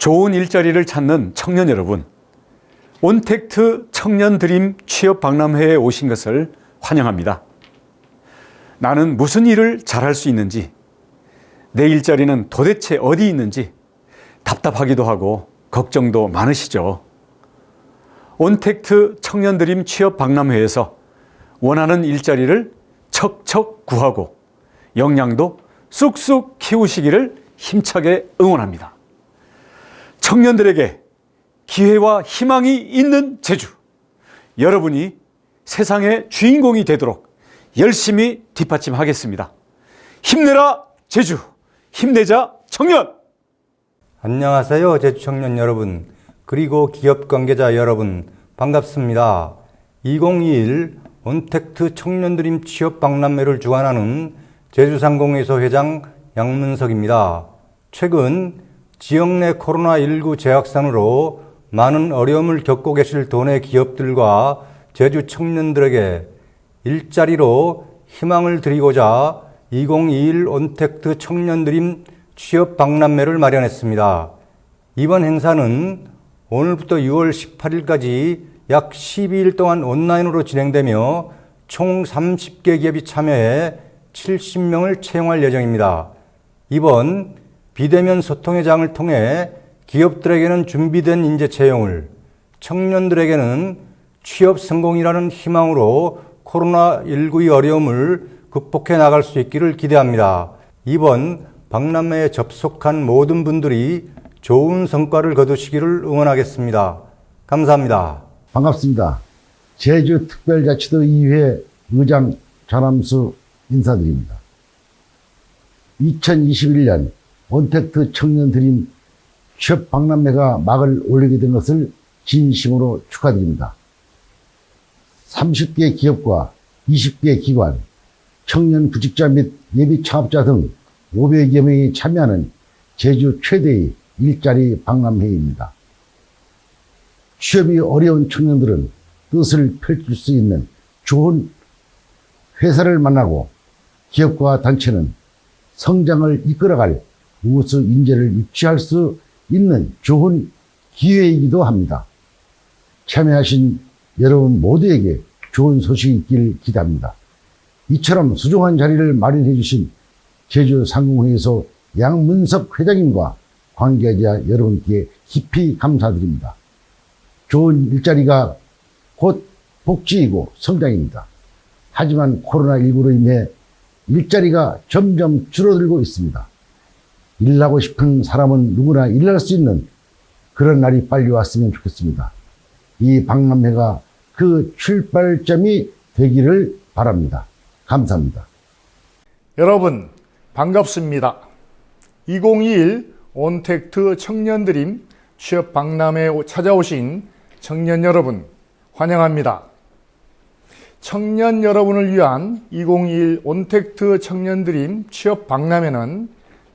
좋은 일자리를 찾는 청년 여러분, 온택트 청년 드림 취업 박람회에 오신 것을 환영합니다. 나는 무슨 일을 잘할 수 있는지, 내 일자리는 도대체 어디 있는지 답답하기도 하고 걱정도 많으시죠. 온택트 청년 드림 취업 박람회에서 원하는 일자리를 척척 구하고 역량도 쑥쑥 키우시기를 힘차게 응원합니다. 청년들에게 기회와 희망이 있는 제주. 여러분이 세상의 주인공이 되도록 열심히 뒷받침하겠습니다. 힘내라 제주. 힘내자 청년. 안녕하세요, 제주 청년 여러분. 그리고 기업 관계자 여러분. 반갑습니다. 2021 온택트 청년드림 취업 박람회를 주관하는 제주상공회소 회장 양문석입니다. 최근 지역 내 코로나19 재확산으로 많은 어려움을 겪고 계실 도내 기업들과 제주 청년들에게 일자리로 희망을 드리고자 2021 온택트 청년드림 취업 박람회를 마련했습니다. 이번 행사는 오늘부터 6월 18일까지 약 12일 동안 온라인으로 진행되며 총 30개 기업이 참여해 70명을 채용할 예정입니다. 이번 비대면 소통의 장을 통해 기업들에게는 준비된 인재 채용을, 청년들에게는 취업 성공이라는 희망으로 코로나19의 어려움을 극복해 나갈 수 있기를 기대합니다. 이번 박람회에 접속한 모든 분들이 좋은 성과를 거두시기를 응원하겠습니다. 감사합니다. 반갑습니다. 제주 특별자치도의회 의장 전함수 인사드립니다. 2021년 온택트 청년 드림 취업 박람회가 막을 올리게 된 것을 진심으로 축하드립니다. 30개 기업과 20개 기관, 청년 구직자 및 예비 창업자 등 500여 명이 참여하는 제주 최대의 일자리 박람회입니다. 취업이 어려운 청년들은 뜻을 펼칠 수 있는 좋은 회사를 만나고 기업과 단체는 성장을 이끌어갈 우수 인재를 유치할 수 있는 좋은 기회이기도 합니다. 참여하신 여러분 모두에게 좋은 소식이 있길 기대합니다. 이처럼 수종한 자리를 마련해 주신 제주 상공회에서 양문석 회장님과 관계자 여러분께 깊이 감사드립니다. 좋은 일자리가 곧 복지이고 성장입니다. 하지만 코로나19로 인해 일자리가 점점 줄어들고 있습니다. 일하고 싶은 사람은 누구나 일할 수 있는 그런 날이 빨리 왔으면 좋겠습니다. 이 박람회가 그 출발점이 되기를 바랍니다. 감사합니다. 여러분 반갑습니다. 2021 온택트 청년드림 취업 박람회에 찾아오신 청년 여러분 환영합니다. 청년 여러분을 위한 2021 온택트 청년드림 취업 박람회는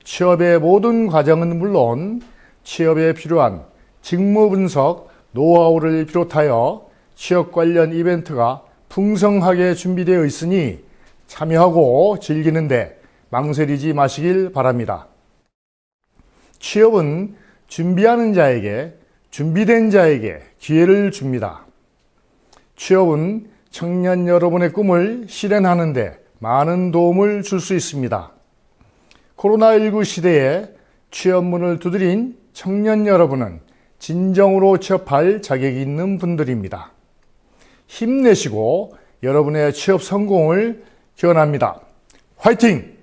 취업의 모든 과정은 물론 취업에 필요한 직무 분석, 노하우를 비롯하여 취업 관련 이벤트가 풍성하게 준비되어 있으니 참여하고 즐기는데 망설이지 마시길 바랍니다. 취업은 준비하는 자에게 준비된 자에게 기회를 줍니다. 취업은 청년 여러분의 꿈을 실현하는데 많은 도움을 줄 수 있습니다. 코로나19 시대에 취업문을 두드린 청년 여러분은 진정으로 취업할 자격이 있는 분들입니다. 힘내시고 여러분의 취업 성공을 기원합니다. 화이팅!